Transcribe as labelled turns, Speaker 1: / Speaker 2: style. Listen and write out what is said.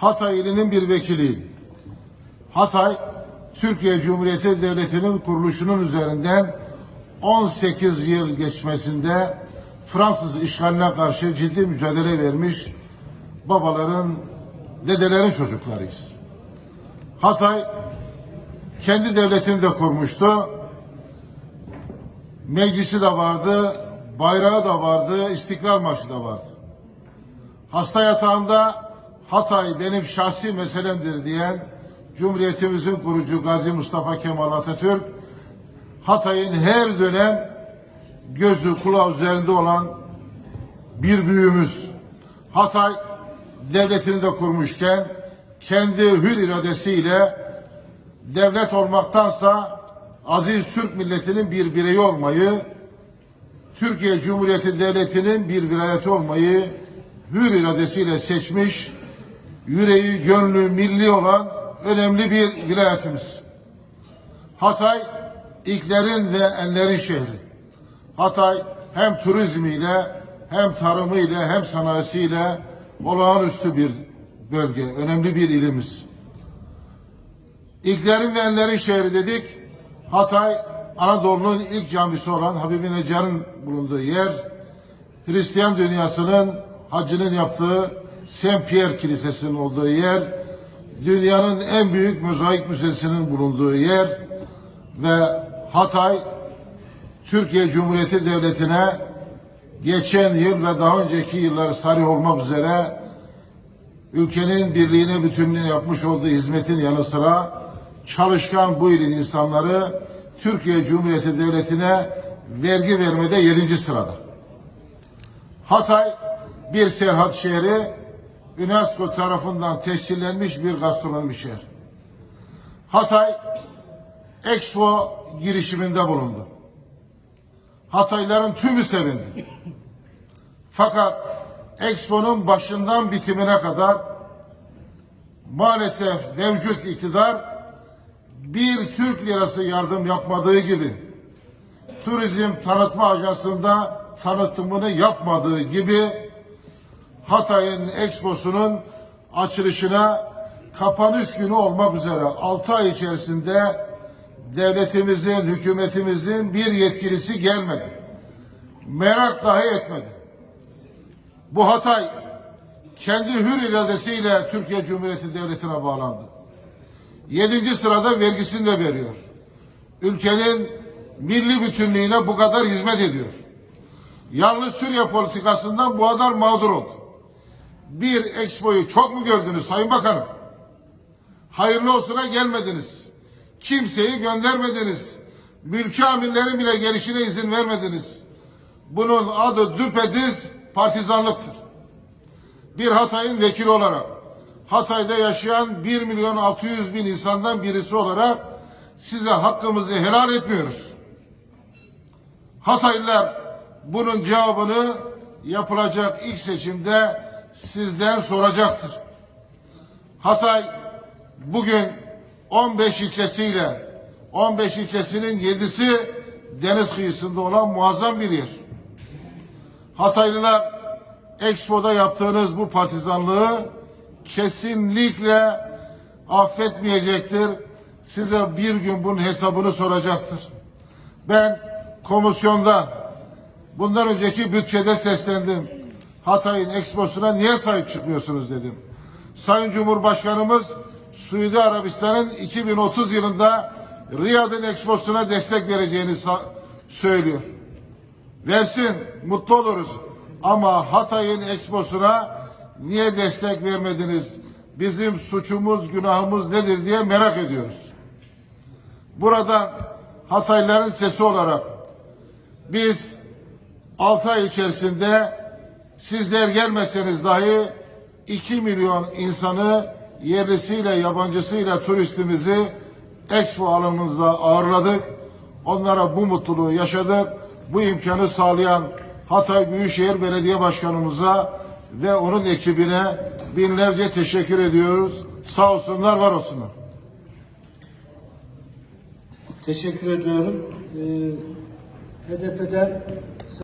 Speaker 1: Hatay ilinin bir vekiliyim. Hatay, Türkiye Cumhuriyeti Devleti'nin kuruluşunun üzerinden 18 yıl geçmesinde Fransız işgaline karşı ciddi mücadele vermiş babaların, dedelerin çocuklarıyız. Hatay kendi devletini de kurmuştu. Meclisi de vardı, bayrağı da vardı, istiklal marşı da vardı. Hasta yatağında Hatay benim şahsi meselemdir diyen Cumhuriyetimizin kurucu Gazi Mustafa Kemal Atatürk Hatay'ın her dönem gözü kulağı üzerinde olan bir büyüğümüz. Hatay devletini de kurmuşken kendi hür iradesiyle devlet olmaktansa aziz Türk milletinin bir bireyi olmayı, Türkiye Cumhuriyeti Devleti'nin bir vilayeti olmayı hür iradesiyle seçmiş, yüreği, gönlü, milli olan önemli bir vilayetimiz. Hatay, ilklerin ve enlerin şehri. Hatay hem turizmiyle, hem tarımıyla, hem sanayisiyle olağanüstü bir bölge, önemli bir ilimiz. İlklerin ve enlerin şehri dedik. Hatay, Anadolu'nun ilk camisi olan Habibi Necar'ın bulunduğu yer, Hristiyan dünyasının hacının yaptığı Saint Pierre Kilisesi'nin olduğu yer, dünyanın en büyük mozaik müzesinin bulunduğu yer ve Hatay, Türkiye Cumhuriyeti Devleti'ne geçen yıl ve daha önceki yıllar sarı olmak üzere ülkenin birliğine bütünlüğüne yapmış olduğu hizmetin yanı sıra çalışkan bu ilin insanları Türkiye Cumhuriyeti Devleti'ne vergi vermede yedinci sırada. Hatay bir serhat şehri UNESCO tarafından tescillenmiş bir gastronomi şehri. Hatay Expo girişiminde bulundu. Hatayların tümü sevindi. Fakat Expo'nun başından bitimine kadar maalesef mevcut iktidar bir Türk lirası yardım yapmadığı gibi turizm tanıtma ajansında tanıtımını yapmadığı gibi Hatay'ın Expo'sunun açılışına kapanış günü olmak üzere 6 ay içerisinde devletimizin, hükümetimizin bir yetkilisi gelmedi. Merak dahi etmedi. Bu Hatay kendi hür iradesiyle Türkiye Cumhuriyeti Devleti'ne bağlandı. Yedinci sırada vergisini de veriyor. Ülkenin milli bütünlüğüne bu kadar hizmet ediyor. Yalnız Suriye politikasından bu kadar mağdur oldu. Bir expoyu çok mu gördünüz Sayın Bakanım? Hayırlı olsuna gelmediniz. Kimseyi göndermediniz. Mülki amirlerin bile gelişine izin vermediniz. Bunun adı düpedüz partizanlıktır. Bir Hatay'ın vekili olarak Hatay'da yaşayan 1 milyon 600 bin insandan birisi olarak size hakkımızı helal etmiyoruz. Hataylılar bunun cevabını yapılacak ilk seçimde sizden soracaktır. Hatay bugün 15 ilçesiyle 15 ilçesinin 7'si deniz kıyısında olan muazzam bir yer. Hataylılar Expo'da yaptığınız bu partizanlığı kesinlikle affetmeyecektir. Size bir gün bunun hesabını soracaktır. Ben komisyonda bundan önceki bütçede seslendim. Hatay'ın Expo'suna niye sahip çıkmıyorsunuz dedim. Sayın Cumhurbaşkanımız Suudi Arabistan'ın 2030 yılında Riyad'ın Expo'suna destek vereceğini söylüyor. Versin, mutlu oluruz. Ama Hatay'ın Expo'suna niye destek vermediniz? Bizim suçumuz, günahımız nedir diye merak ediyoruz. Burada Hataylıların sesi olarak biz 6 ay içerisinde sizler gelmeseniz dahi 2 milyon insanı yerlisiyle yabancısıyla turistimizi Expo alanımızda ağırladık. Onlara bu mutluluğu yaşadık. Bu imkanı sağlayan Hatay Büyükşehir Belediye Başkanımıza ve onun ekibine binlerce teşekkür ediyoruz. Sağ olsunlar, var olsunlar.
Speaker 2: Teşekkür ediyorum. Ee, HDP'den